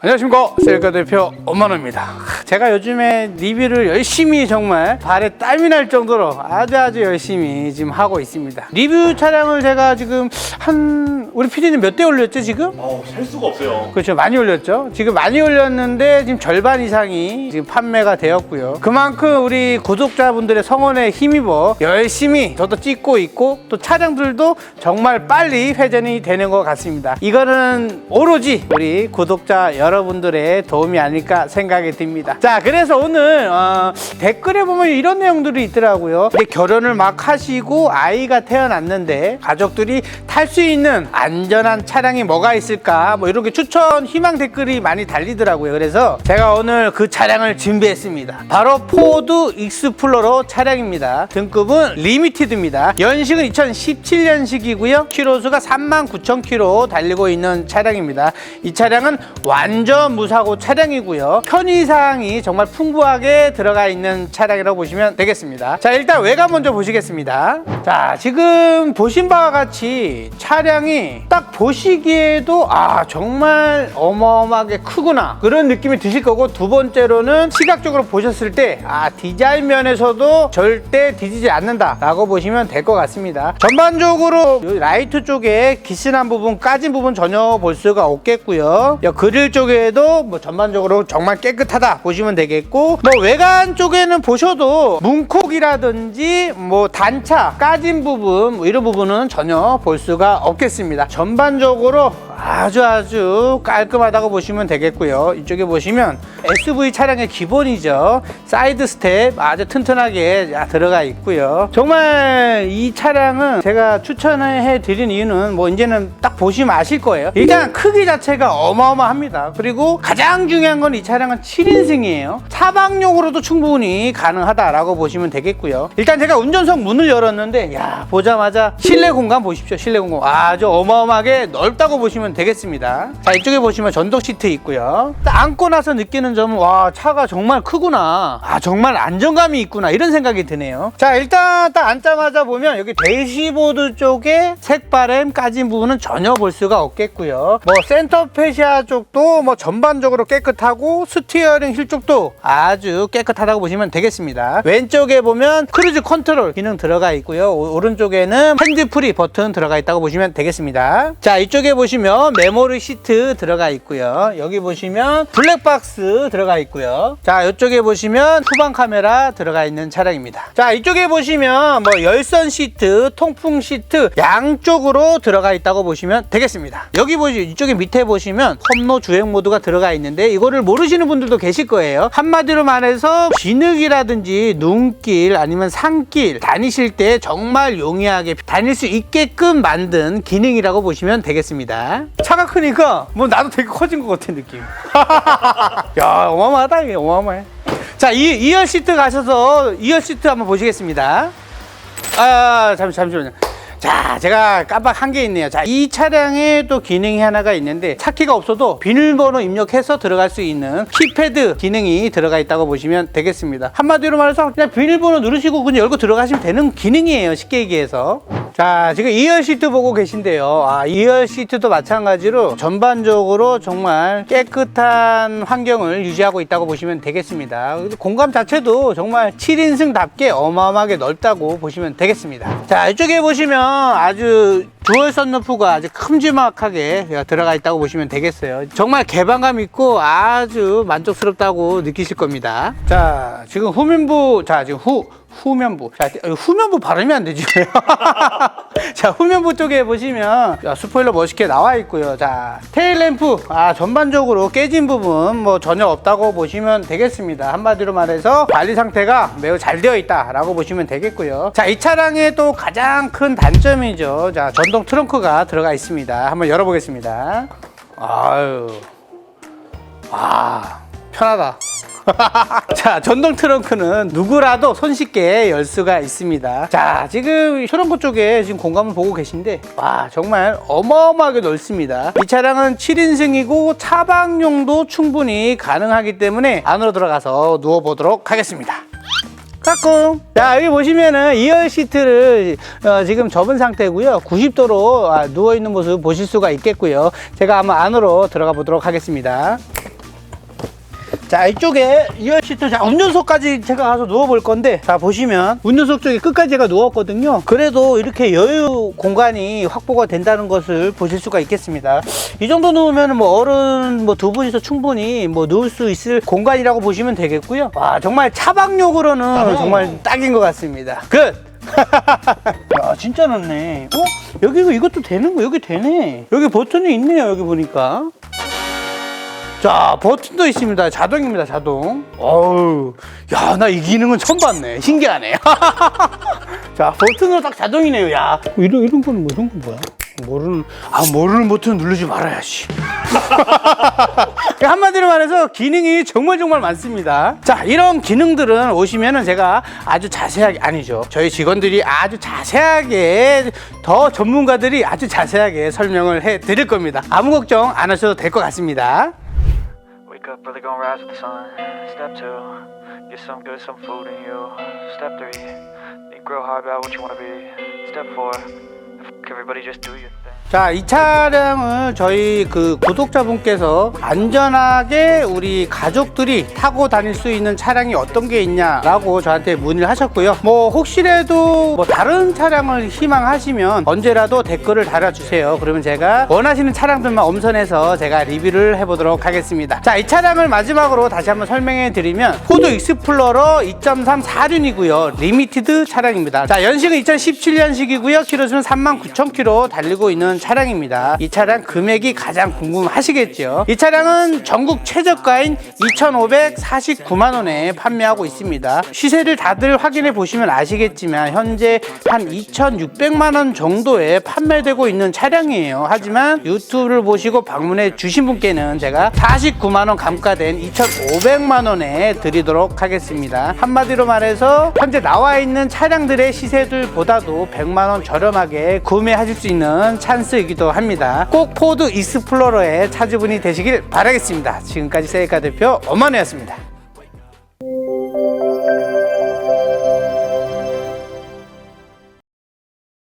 안녕하십니까. 셀카 대표 엄만호입니다 제가 요즘에 리뷰를 열심히 정말 발에 땀이 날 정도로 아주 아주 열심히 지금 하고 있습니다. 리뷰 차량을 제가 지금 한 우리 PD님 몇대 올렸죠 지금? 어우, 셀 수가 없어요. 그렇죠. 많이 올렸죠? 지금 많이 올렸는데 지금 절반 이상이 지금 판매가 되었고요. 그만큼 우리 구독자분들의 성원에 힘입어 열심히 저도 찍고 있고 또 차량들도 정말 빨리 회전이 되는 것 같습니다. 이거는 오로지 우리 구독자 여러분들의 도움이 아닐까 생각이 듭니다 자 그래서 오늘 어, 댓글에 보면 이런 내용들이 있더라고요. 결혼을 막 하시고 아이가 태어났는데 가족들이 탈 수 있는 안전한 차량이 뭐가 있을까? 뭐 이렇게 추천 희망 댓글이 많이 달리더라고요. 그래서 제가 오늘 그 차량을 준비했습니다. 바로 포드 익스플로러 차량입니다. 등급은 리미티드입니다. 연식은 2017년식이고요. 키로수가 39,000km 달리고 있는 차량입니다. 이 차량은 완전 무사고 차량이고요. 편의사항이 정말 풍부하게 들어가 있는 차량이라고 보시면 되겠습니다. 자 일단 외관 먼저 보시겠습니다. 자 지금 보신 바와 같이 차량이 딱 보시기에도 아 정말 어마어마하게 크구나. 그런 느낌이 드실 거고 두 번째로는 시각적으로 보셨을 때 아 디자인 면에서도 절대 뒤지지 않는다 라고 보시면 될 것 같습니다. 전반적으로 이 라이트 쪽에 기스난 부분 까진 부분 전혀 볼 수가 없겠고요. 이 그릴 쪽에도 뭐 전반적으로 정말 깨끗하다 보시 면 되겠고 뭐 외관 쪽에는 보셔도 문콕이라든지 뭐 단차 까진 부분 뭐 이런 부분은 전혀 볼 수가 없겠습니다. 전반적으로 아주 아주 깔끔하다고 보시면 되겠고요. 이쪽에 보시면 SUV 차량의 기본이죠. 사이드 스텝 아주 튼튼하게 들어가 있고요. 정말 이 차량은 제가 추천해 드린 이유는 뭐 이제는 딱 보시면 아실 거예요. 일단 크기 자체가 어마어마합니다. 그리고 가장 중요한 건 이 차량은 7인승이에요. 차박용으로도 충분히 가능하다라고 보시면 되겠고요. 일단 제가 운전석 문을 열었는데 야 보자마자 실내 공간 보십시오. 실내 공간. 아주 어마어마하게 넓다고 보시면 되겠습니다. 자 이쪽에 보시면 전동 시트 있고요. 딱 앉고 나서 느끼는 점은 와 차가 정말 크구나. 아 정말 안정감이 있구나. 이런 생각이 드네요. 자 일단 딱 앉자마자 보면 여기 대시보드 쪽에 색바램 까진 부분은 전혀 볼 수가 없겠고요. 뭐 센터 페시아 쪽도 뭐 전반적으로 깨끗하고 스티어링 힐 쪽도 아주 깨끗하다고 보시면 되겠습니다. 왼쪽에 보면 크루즈 컨트롤 기능 들어가 있고요. 오- 오른쪽에는 핸드프리 버튼 들어가 있다고 보시면 되겠습니다. 자 이쪽에 보시면 메모리 시트 들어가 있고요. 여기 보시면 블랙박스 들어가 있고요. 자 이쪽에 보시면 후방 카메라 들어가 있는 차량입니다. 자 이쪽에 보시면 뭐 열선 시트 통풍 시트 양쪽으로 들어가 있다고 보시면 되겠습니다. 여기 보시 이쪽에 밑에 보시면 험로 주행 모드가 들어가 있는데 이거를 모르시는 분들도 계실 거예요. 한마디로 말해서 진흙이라든지 눈길 아니면 산길 다니실 때 정말 용이하게 다닐 수 있게끔 만든 기능이라고 보시면 되겠습니다 차가 크니까 뭐 나도 되게 커진 것 같은 느낌. 야 어마어마하다 이게. 어마어마해. 자 이, 2열 시트 가셔서 2열 시트 한번 보시겠습니다. 아 잠시 잠시만요 자 제가 깜빡한 게 있네요. 자 이 차량에 또 기능이 하나가 있는데 차키가 없어도 비밀번호 입력해서 들어갈 수 있는 키패드 기능이 들어가 있다고 보시면 되겠습니다. 한마디로 말해서 그냥 비밀번호 누르시고 그냥 열고 들어가시면 되는 기능이에요 쉽게 얘기해서. 자 지금 2열 시트 보고 계신데요. 아 2열 시트도 마찬가지로 전반적으로 정말 깨끗한 환경을 유지하고 있다고 보시면 되겠습니다. 공간 자체도 정말 7인승답게 어마어마하게 넓다고 보시면 되겠습니다. 자 이쪽에 보시면 아주 듀얼 선루프가 아주 큼지막하게 들어가 있다고 보시면 되겠어요. 정말 개방감 있고 아주 만족스럽다고 느끼실 겁니다. 자 지금 후면부 자 지금 후 후면부. 자, 어, 후면부 발음이 안 되지. 자, 후면부 쪽에 보시면 자, 스포일러 멋있게 나와 있고요. 자, 테일 램프. 아, 전반적으로 깨진 부분 뭐 전혀 없다고 보시면 되겠습니다. 한마디로 말해서 관리 상태가 매우 잘 되어 있다라고 보시면 되겠고요. 자, 이 차량의 또 가장 큰 단점이죠. 자, 전동 트렁크가 들어가 있습니다. 한번 열어보겠습니다. 아유. 아, 편하다. 자, 전동 트렁크는 누구라도 손쉽게 열 수가 있습니다. 자, 지금 트렁크 쪽에 지금 공간을 보고 계신데, 와, 정말 어마어마하게 넓습니다. 이 차량은 7인승이고 차박용도 충분히 가능하기 때문에 안으로 들어가서 누워보도록 하겠습니다. 까꿍. 자, 여기 보시면은 2열 시트를 어, 지금 접은 상태고요. 90도로 누워 있는 모습 보실 수가 있겠고요. 제가 한번 안으로 들어가 보도록 하겠습니다. 자 이쪽에 2열 시트 자 운전석까지 제가 가서 누워볼 건데 자 보시면 운전석 쪽에 끝까지 제가 누웠거든요. 그래도 이렇게 여유 공간이 확보가 된다는 것을 보실 수가 있겠습니다. 이 정도 누우면 뭐 어른 뭐 두 분이서 충분히 뭐 누울 수 있을 공간이라고 보시면 되겠고요. 와 정말 차박용으로는 정말 딱인 것 같습니다. 끝! 야 진짜 넓네. 어? 여기 이것도 되는 거 여기 되네. 여기 버튼이 있네요 여기 보니까 자 버튼도 있습니다. 자동입니다 자동. 어우 야 나 이 기능은 처음 봤네. 신기하네. 자 버튼으로 딱 자동이네요 야. 이런 이런 거는 뭐 이런 건 뭐야? 모르는 아 모르는 버튼 누르지 말아야지 한마디로 말해서 기능이 정말 정말 많습니다. 자 이런 기능들은 오시면은 제가 아주 자세하게 아니죠. 저희 직원들이 아주 자세하게 더 전문가들이 아주 자세하게 설명을 해 드릴 겁니다. 아무 걱정 안 하셔도 될 것 같습니다 Wake up early, gonna rise with the sun. Step two, get some good, some food in you. Step three, think real hard about what you wanna be. Step four, everybody, just do your. 자, 이 차량을 저희 그 구독자분께서 안전하게 우리 가족들이 타고 다닐 수 있는 차량이 어떤 게 있냐라고 저한테 문의를 하셨고요. 뭐 혹시라도 뭐 다른 차량을 희망하시면 언제라도 댓글을 달아주세요. 그러면 제가 원하시는 차량들만 엄선해서 제가 리뷰를 해보도록 하겠습니다. 자, 이 차량을 마지막으로 다시 한번 설명해 드리면 포드 익스플로러 2.3 4륜이고요. 리미티드 차량입니다. 자, 연식은 2017년식이고요. 키로수는 39,000km 달리고 있는 차량입니다. 이 차량 금액이 가장 궁금하시겠죠? 이 차량은 전국 최저가인 2,549만 원에 판매하고 있습니다. 시세를 다들 확인해 보시면 아시겠지만 현재 한 2,600만 원 정도에 판매되고 있는 차량이에요. 하지만 유튜브를 보시고 방문해 주신 분께는 제가 49만 원 감가된 2,500만 원에 드리도록 하겠습니다. 한마디로 말해서 현재 나와 있는 차량들의 시세들보다도 100만 원 저렴하게 구매하실 수 있는 찬스 이기도 합니다. 꼭 포드 익스플로러의 차주분이 되시길 바라겠습니다. 지금까지 세이카 대표 엄만이었습니다.